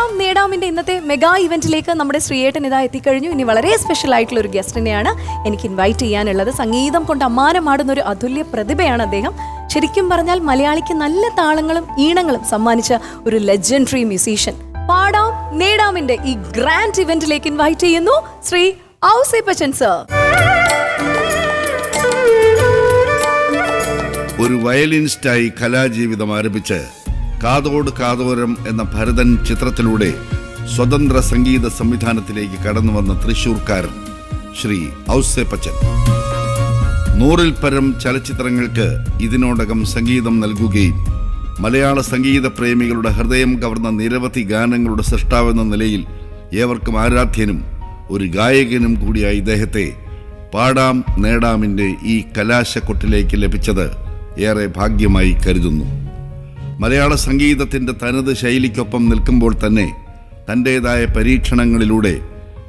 പാടാം നേടാമിന്റെ ഇന്നത്തെ മെഗാ ഇവന്റിലേക്ക് നമ്മുടെ ശ്രീയേട്ടൻ ഇതാ എത്തിക്കഴിഞ്ഞു. ഇനി വളരെ സ്പെഷ്യൽ ആയിട്ടുള്ള ഒരു ഗസ്റ്റിനെയാണ് എനിക്ക് ഇൻവൈറ്റ് ചെയ്യാനുള്ളത്. സംഗീതം കൊണ്ട് അമ്മാനമാടുന്ന ഒരു അതുല്യ പ്രതിഭയാണ് അദ്ദേഹം. ശരിക്കും പറഞ്ഞാൽ മലയാളിക്ക് നല്ല താളങ്ങളും ഈണങ്ങളും സമ്മാനിച്ച ഒരു ലെജൻഡറി മ്യൂസീഷ്യൻ പാടാം നേടാമിന്റെ ഈ ഗ്രാൻഡ് ഇവന്റിലേക്ക് ഇൻവൈറ്റ് ചെയ്യുന്നു ശ്രീ ഔസേപ്പച്ചൻ സർ ഒരു വയലിനിസ്റ്റായി കലാജീവിതം ആരംഭിച്ച് കാതോട് കാതോരം എന്ന ഭരതൻ ചിത്രത്തിലൂടെ സ്വതന്ത്ര സംഗീത സംവിധാനത്തിലേക്ക് കടന്നു വന്ന തൃശൂർക്കാരൻ ശ്രീ ഔസേപ്പച്ചൻ നൂറിൽ പരം ചലച്ചിത്രങ്ങൾക്ക് ഇതിനോടകം സംഗീതം നൽകുകയും മലയാള സംഗീത പ്രേമികളുടെ ഹൃദയം കവർന്ന നിരവധി ഗാനങ്ങളുടെ സൃഷ്ടാവെന്ന നിലയിൽ ഏവർക്കും ആരാധ്യനും ഒരു ഗായകനും കൂടിയായ ഇദ്ദേഹത്തെ പാടാം നേടാമിന്റെ ഈ കലാശക്കൊട്ടിലേക്ക് ലഭിച്ചത് ഏറെ ഭാഗ്യമായി കരുതുന്നു. മലയാള സംഗീതത്തിന്റെ തനത് ശൈലിക്കൊപ്പം നിൽക്കുമ്പോൾ തന്നെ തന്റേതായ പരീക്ഷണങ്ങളിലൂടെ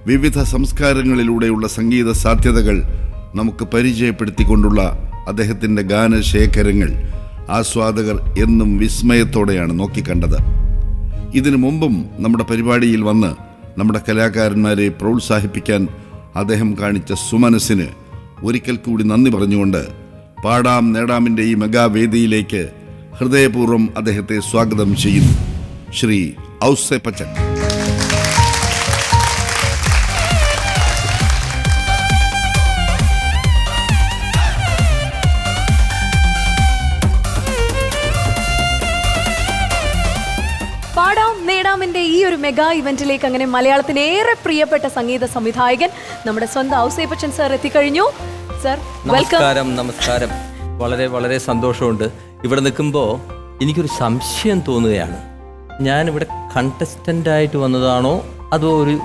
വിവിധ സംസ്കാരങ്ങളിലൂടെയുള്ള സംഗീത സാധ്യതകൾ നമുക്ക് പരിചയപ്പെടുത്തിക്കൊണ്ടുള്ള അദ്ദേഹത്തിന്റെ ഗാനശേഖരങ്ങൾ ആസ്വാദകർ എന്നും വിസ്മയത്തോടെയാണ് നോക്കിക്കണ്ടത്. ഇതിനു മുമ്പും നമ്മുടെ പരിപാടിയിൽ വന്ന് നമ്മുടെ കലാകാരന്മാരെ പ്രോത്സാഹിപ്പിക്കാൻ അദ്ദേഹം കാണിച്ച സുമനസ്സിന് ഒരിക്കൽ കൂടി നന്ദി പറഞ്ഞുകൊണ്ട് പാടാം നേടാമിന്റെ ഈ മെഗാവേദിയിലേക്ക് ഹൃദയപൂർവം അദ്ദേഹത്തെ സ്വാഗതം ചെയ്യുന്നു. ശ്രീ ഔസേപ്പച്ചൻ പാടാം നേടാമിന്റെ ഈ ഒരു മെഗാ ഇവന്റിലേക്ക് അങ്ങനെ മലയാളത്തിന് ഏറെ പ്രിയപ്പെട്ട സംഗീത സംവിധായകൻ നമ്മുടെ സ്വന്തം ഔസേപ്പച്ചൻ സാർ എത്തിക്കഴിഞ്ഞു. സർ വെൽക്കം നമസ്കാരം നമസ്കാരം. വളരെ വളരെ സന്തോഷമുണ്ട്. ഇവിടെ നിൽക്കുമ്പോൾ എനിക്കൊരു സംശയം തോന്നുകയാണ്. ഞാനിവിടെ കണ്ടസ്റ്റന്റായിട്ട് വന്നതാണോ അതോ ഒരു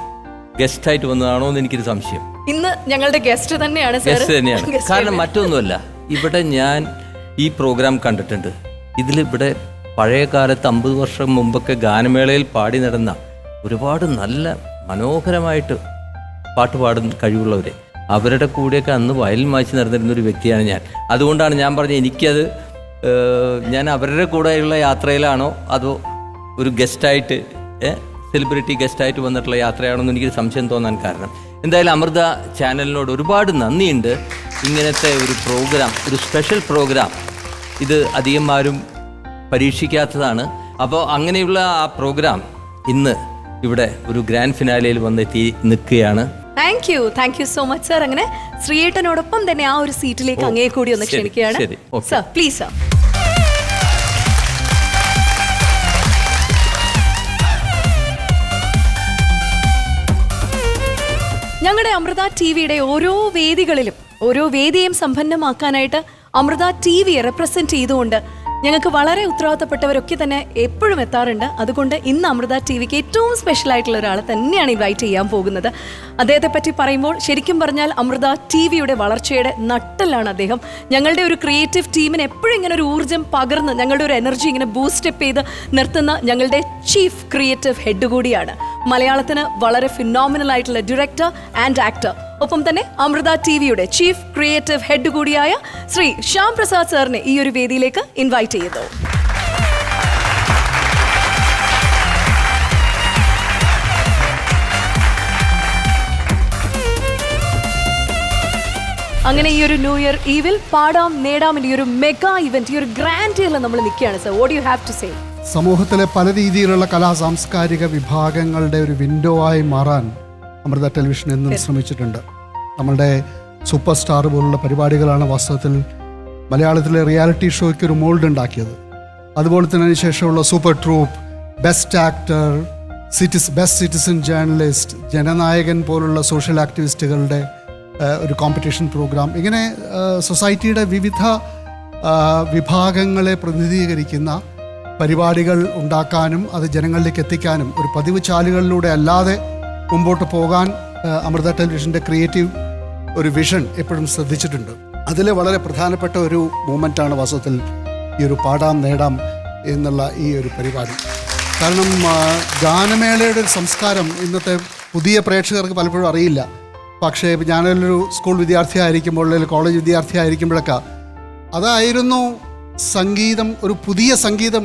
ഗസ്റ്റായിട്ട് വന്നതാണോ എന്ന് എനിക്കൊരു സംശയം. ഇന്ന് ഞങ്ങളുടെ ഗസ്റ്റ് തന്നെയാണ് ഗസ്റ്റ് തന്നെയാണ്. കാരണം മറ്റൊന്നുമല്ല ഇവിടെ ഞാൻ ഈ പ്രോഗ്രാം കണ്ടിട്ടുണ്ട്. ഇതിൽ ഇവിടെ പഴയ കാലത്ത് അമ്പത് വർഷം മുമ്പൊക്കെ ഗാനമേളയിൽ പാടി നടന്ന ഒരുപാട് നല്ല മനോഹരമായിട്ട് പാട്ട് പാടുന്ന കഴിവുള്ളവരെ. അവരുടെ കൂടെയൊക്കെ അന്ന് വയലിൽ മായ്ച്ച് നടന്നിരുന്ന ഒരു വ്യക്തിയാണ് ഞാൻ. അതുകൊണ്ടാണ് ഞാൻ പറഞ്ഞത് എനിക്കത് ഞാൻ അവരുടെ കൂടെയുള്ള യാത്രയിലാണോ? അതോ ഒരു ഗസ്റ്റായിട്ട് സെലിബ്രിറ്റി ഗസ്റ്റായിട്ട് വന്നിട്ടുള്ള യാത്രയാണോ എന്ന് എനിക്ക് സംശയം തോന്നാൻ കാരണം. എന്തായാലും അമൃത ചാനലിനോട് ഒരുപാട് നന്ദിയുണ്ട്. ഇങ്ങനത്തെ ഒരു പ്രോഗ്രാം ഒരു സ്പെഷ്യൽ പ്രോഗ്രാം. ഇത് അധികം ആരും പരീക്ഷിക്കാത്തതാണ്. അപ്പോൾ അങ്ങനെയുള്ള ആ പ്രോഗ്രാം ഇന്ന് ഇവിടെ ഒരു ഗ്രാൻഡ് ഫിനാലയിൽ വന്നെത്തി നിൽക്കുകയാണ്. Thank you thank you so much sir അങ്ങനെ ശ്രീയേട്ടനോടൊപ്പം തന്നെ ആ ഒരു സീറ്റിലേക്ക് അങ്ങേ കൂടി ഒന്ന് ക്ഷണിക്കുകയാണ്. സർ പ്ലീസ് സർ ഞങ്ങളുടെ അമൃത ടി വിയുടെ ഓരോ വേദികളിലും ഓരോ വേദിയും സമ്പന്നമാക്കാനായിട്ട് അമൃത ടി വിയെ റെപ്രസെന്റ് ചെയ്തുകൊണ്ട് ഞങ്ങൾക്ക് വളരെ ഉത്തരവാദിത്തപ്പെട്ടവരൊക്കെ തന്നെ എപ്പോഴും എത്താറുണ്ട്. അതുകൊണ്ട് ഇന്ന് അമൃത ടി വിക്ക് ഏറ്റവും സ്പെഷ്യൽ ആയിട്ടുള്ള ഒരാളെ തന്നെയാണ് ഇൻവൈറ്റ് ചെയ്യാൻ പോകുന്നത്. അദ്ദേഹത്തെ പറ്റി പറയുമ്പോൾ ശരിക്കും പറഞ്ഞാൽ അമൃത ടി വിയുടെ വളർച്ചയുടെ നട്ടലാണ് അദ്ദേഹം. ഞങ്ങളുടെ ഒരു ക്രിയേറ്റീവ് ടീമിന് എപ്പോഴും ഇങ്ങനെ ഒരു ഊർജം പകർന്ന് ഞങ്ങളുടെ ഒരു എനർജി ഇങ്ങനെ ബൂസ്റ്റപ്പ് ചെയ്ത് നിർത്തുന്ന ഞങ്ങളുടെ ചീഫ് ക്രിയേറ്റീവ് ഹെഡ് കൂടിയാണ്. മലയാളത്തിന് വളരെ ഫിനോമിനൽ ആയിട്ടുള്ള ഡിറക്ടർ ആൻഡ് ആക്ടർ ഒപ്പം തന്നെ അമൃത ടി വിയുടെ ചീഫ് ക്രിയേറ്റീവ് ഹെഡ് കൂടിയായ ശ്രീ ശ്യാം പ്രസാദ് സാറിനെ ഈ ഒരു വേദിയിലേക്ക് ഇൻവൈറ്റ് ചെയ്തു. അങ്ങനെ ഈ ഒരു ന്യൂ ഇയർ ഈവിൽ പാടാം നേടാം ഈ ഒരു മെഗാ ഇവന്റ് ഈ ഒരു ഗ്രാൻഡ് ഇയറിൽ നമ്മൾ നിൽക്കുകയാണ് sir what you have to say സമൂഹത്തിലെ പല രീതിയിലുള്ള കലാ സാംസ്കാരിക വിഭാഗങ്ങളുടെ ഒരു വിൻഡോ ആയി മാറാൻ അമൃത ടെലിവിഷൻ എന്നും ശ്രമിച്ചിട്ടുണ്ട്. നമ്മളുടെ സൂപ്പർ സ്റ്റാർ പോലുള്ള പരിപാടികളാണ് വാസ്തവത്തിൽ മലയാളത്തിലെ റിയാലിറ്റി ഷോയ്ക്ക് ഒരു മോൾഡ് ഉണ്ടാക്കിയത്. അതുപോലെ തന്നെ അതിനുശേഷമുള്ള super troupe best actor cities best citizen journalist Jananayakan പോലുള്ള സോഷ്യൽ ആക്ടിവിസ്റ്റുകളുടെ ഒരു കോമ്പറ്റീഷൻ പ്രോഗ്രാം. ഇങ്ങനെ സൊസൈറ്റിയുടെ വിവിധ വിഭാഗങ്ങളെ പ്രതിനിധീകരിക്കുന്ന പരിപാടികൾ ഉണ്ടാക്കാനും അത് ജനങ്ങളിലേക്ക് എത്തിക്കാനും ഒരു പതിവ് ചാലുകളിലൂടെ അല്ലാതെ മുമ്പോട്ട് പോകാൻ അമൃത ടെലിവിഷന്റെ ക്രിയേറ്റീവ് ഒരു വിഷൻ എപ്പോഴും ശ്രദ്ധിച്ചിട്ടുണ്ട്. അതിലെ വളരെ പ്രധാനപ്പെട്ട ഒരു മൂമെന്റാണ് വാസ്തവത്തിൽ ഈ ഒരു പാടാം നേടാം എന്നുള്ള ഈ ഒരു പരിപാടി. കാരണം ഗാനമേളയുടെ ഒരു സംസ്കാരം ഇന്നത്തെ പുതിയ പ്രേക്ഷകർക്ക് പലപ്പോഴും അറിയില്ല. പക്ഷേ ഞാനൊരു സ്കൂൾ വിദ്യാർത്ഥിയായിരിക്കുമ്പോൾ അല്ലെങ്കിൽ കോളേജ് വിദ്യാർത്ഥിയായിരിക്കുമ്പോഴൊക്കെ അതായിരുന്നു സംഗീതം ഒരു പുതിയ സംഗീതം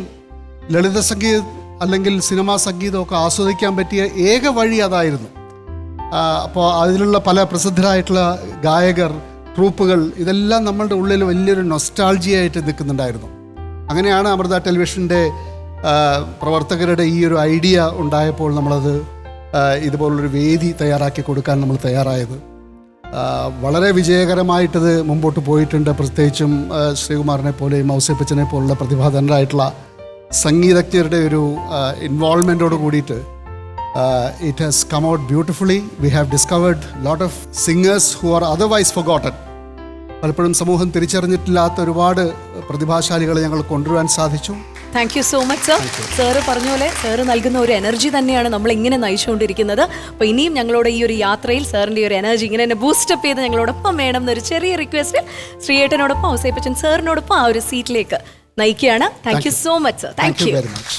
ലളിത സംഗീതം അല്ലെങ്കിൽ സിനിമാ സംഗീതമൊക്കെ ആസ്വദിക്കാൻ പറ്റിയ ഏക വഴി അതായിരുന്നു. അപ്പോൾ അതിലുള്ള പല പ്രസിദ്ധരായിട്ടുള്ള ഗായകർ ട്രൂപ്പുകൾ ഇതെല്ലാം നമ്മളുടെ ഉള്ളിൽ വലിയൊരു നൊസ്റ്റാൾജിയായിട്ട് നിൽക്കുന്നുണ്ടായിരുന്നു. അങ്ങനെയാണ് അമൃത ടെലിവിഷന്റെ പ്രവർത്തകരുടെ ഈ ഒരു ഐഡിയ ഉണ്ടായപ്പോൾ നമ്മളത് ഇതുപോലുള്ളൊരു വേദി തയ്യാറാക്കി കൊടുക്കാൻ നമ്മൾ തയ്യാറായത്. വളരെ വിജയകരമായിട്ടത് മുമ്പോട്ട് പോയിട്ടുണ്ട്. പ്രത്യേകിച്ചും ശ്രീകുമാറിനെ പോലെയും ഔസേപ്പച്ചനെ പോലുള്ള പ്രതിഭാധനരായിട്ടുള്ള സംഗീതജ്ഞരുടെ ഒരു ഇൻവോൾവ്മെന്റോട് കൂടിയിട്ട് it has come out beautifully we have discovered lot of singers who are otherwise forgotten പലപ്പോഴും സമൂഹം തിരിച്ചറിഞ്ഞിട്ടില്ലാത്ത ഒരുപാട് പ്രതിഭാശാലികളെ ഞങ്ങൾ കൊണ്ടുവരാൻ സാധിച്ചു. Thank you so much sir sir പറഞ്ഞ പോലെ സാറ് നൽകുന്ന ഒരു എനർജി തന്നെയാണ് നമ്മൾ ഇങ്ങനെ നയിച്ചുകൊണ്ടിരിക്കുന്നത്. അപ്പോൾ ഇനിയും ഞങ്ങളുടെ ഈ ഒരു യാത്രയിൽ സാറിന്റെ ഒരു എനർജി ഇങ്ങനെ തന്നെ ബൂസ്റ്റപ്പ് ചെയ്ത് ഞങ്ങളോടൊപ്പം വേണം എന്നൊരു ചെറിയ റിക്വസ്റ്റ് ശ്രീയേട്ടനോടൊപ്പം ഔസേപ്പച്ചൻ സാറിനോടൊപ്പം ആ ഒരു സീറ്റിലേക്ക് നയിക്കുകയാണ്. Thank you so much sir thank you very much